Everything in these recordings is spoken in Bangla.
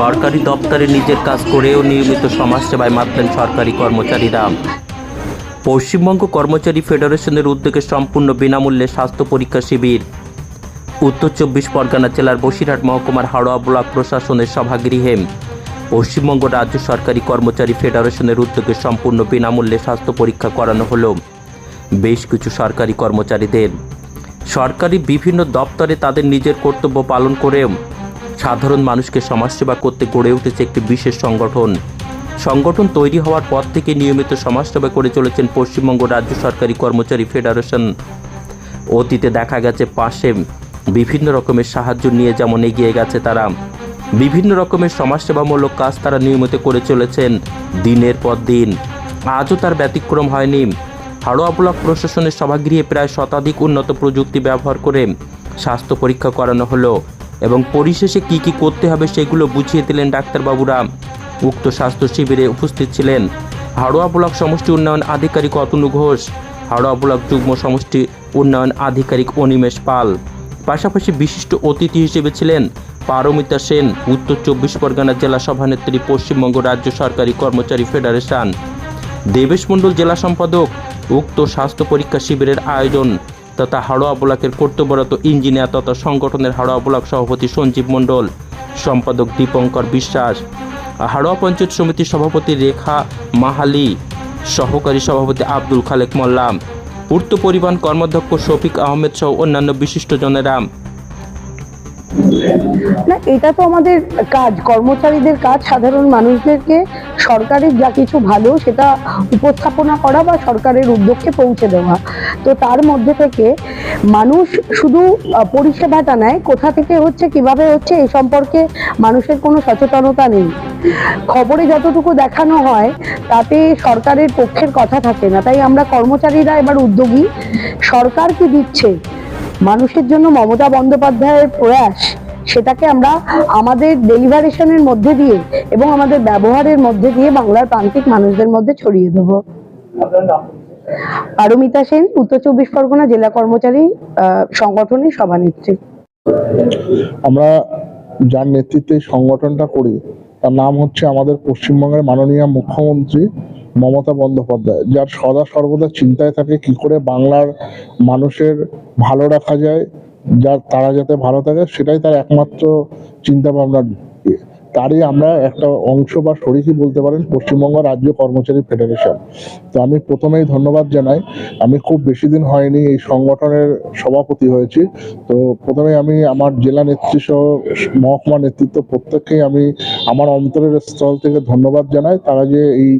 সরকারি দপ্তরে নিজের কাজ করেও নিয়মিত সমাজসেবায় মাতলেন সরকারি কর্মচারীরা। পশ্চিমবঙ্গ কর্মচারী ফেডারেশনের উদ্যোগে সম্পূর্ণ বিনামূল্যে স্বাস্থ্য পরীক্ষা শিবির। উত্তর চব্বিশ পরগনা জেলার বসিরহাট মহকুমার হাওড়া ব্লক প্রশাসনের সভাগৃহে। পশ্চিমবঙ্গ রাজ্য সরকারি কর্মচারী ফেডারেশনের উদ্যোগে সম্পূর্ণ বিনামূল্যে স্বাস্থ্য পরীক্ষা করানো হলো। বেশ কিছু সরকারি কর্মচারীদের। সরকারি বিভিন্ন দপ্তরে তাদের নিজের কর্তব্য পালন করে সাধারণ মানুষকে সমাজসেবা করতে গড়ে উঠেছে একটি বিশেষ সংগঠন। সংগঠন তৈরি হওয়ার পর থেকে নিয়মিত সমাজসেবা করে চলেছেন পশ্চিমবঙ্গ রাজ্য সরকারি কর্মচারী ফেডারেশন। অতীতে দেখা গেছে পাশে বিভিন্ন রকমের সাহায্য নিয়ে যেমন এগিয়ে গেছে তারা। বিভিন্ন রকমের সমাজসেবামূলক কাজ তারা নিয়মিত করে চলেছেন দিনের পর দিন। আজও তার ব্যতিক্রম হয়নি। হাড়োয়া ব্লক প্রশাসনের সভাগৃহে প্রায় শতাধিক উন্নত প্রযুক্তি ব্যবহার করে স্বাস্থ্য পরীক্ষা করানো হলো। এবং পরিশেষে কি কি করতে হবে সেগুলো বুঝিয়ে দিলেন ডাক্তারবাবুরা। উক্ত স্বাস্থ্য শিবিরে উপস্থিত ছিলেন হাড়োয়া ব্লক সমষ্টি উন্নয়ন আধিকারিক অতনু ঘোষ হাওড়া ব্লক যুগ্ম সমষ্টি উন্নয়ন আধিকারিক অনিমেষ পাল। পাশাপাশি বিশিষ্ট অতিথি হিসেবে ছিলেন পারমিতা সেন, উত্তর চব্বিশ পরগনা জেলা সভানেত্রী, পশ্চিমবঙ্গ রাজ্য সরকারি কর্মচারী ফেডারেশন। দেবেশ মণ্ডল জেলা সম্পাদক, উক্ত স্বাস্থ্য পরীক্ষা শিবিরের আয়োজন। তথা হাওড়া ব্লকের কর্তব্যরত ইঞ্জিনিয়ার তথা সংগঠনের হাওড়া ব্লক সভাপতি সঞ্জীব মণ্ডল, সম্পাদক দীপঙ্কর বিশ্বাস হাওড়া পঞ্চায়েত সমিতির সভাপতি রেখা মাহালি, সহকারী সভাপতি আব্দুল খালেক মোল্লাম পূর্ত পরিবহন কর্মাধ্যক্ষ শফিক আহমেদ সহ অন্যান্য বিশিষ্টজনেরা না, এটা তো আমাদের কাজ, কর্মচারীদের কাজ, সাধারণ মানুষদেরকে সরকারের যা কিছু ভালো সেটা উপস্থাপনা করা বা সরকারের উদ্যোগকে পৌঁছে দেওয়া। তো তার মধ্যে থেকে মানুষ শুধু পরিষেবাটা নেয়, কোথা থেকে হচ্ছে, কীভাবে হচ্ছে এই সম্পর্কে মানুষের কোনো সচেতনতা নেই। খবরে যতটুকু দেখানো হয়, তাতে সরকারের পক্ষের কথা থাকে না। তাই আমরা কর্মচারীরা এবার উদ্যোগী। সরকার কি দিচ্ছে? মানুষের জন্য মমতা বন্দ্যোপাধ্যায়ের প্রয়াস, সেটাকে আমরা আমাদের ডেলিভারেশনের মধ্যে দিয়ে এবং আমাদের ব্যবহারের মধ্যে দিয়ে বাংলার প্রান্তিক মানুষদের মধ্যে ছড়িয়ে দেবো। পারমিতা সেন, উত্তর চব্বিশ পরগনা জেলা কর্মচারী সংগঠনের সভানেত্রী। আমরা যার নেতৃত্বে সংগঠনটা করি তার নাম হচ্ছে আমাদের পশ্চিমবঙ্গের মাননীয় মুখ্যমন্ত্রী মমতা বন্দ্যোপাধ্যায়, যার সদা সর্বদা চিন্তায় থাকে কি করে বাংলার মানুষের ভালো রাখা যায়, যার তারা যাতে ভালো থাকে, সেটাই তার একমাত্র চিন্তা ভাবনা তারই আমরা একটা অংশ বা শরিকই বলতে পারেন পশ্চিমবঙ্গ রাজ্য কর্মচারী ফেডারেশন। তো আমি প্রথমেই ধন্যবাদ জানাই। আমি খুব বেশি দিন হয়নি, এই সংগঠনের সভাপতি হয়েছি। তো প্রথমে আমি আমার জেলা নেতৃত্ব সহ মহকুমা নেতৃত্ব প্রত্যেককেই আমি আমার অন্তরের স্থল থেকে ধন্যবাদ জানাই। তারা যে এই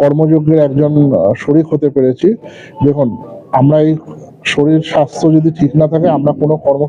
কর্মযজ্ঞের একজন শরিক হতে পেরেছি। দেখুন, আমরা এই শরীর স্বাস্থ্য যদি ঠিক না থাকে, আমরা কোনো কর্ম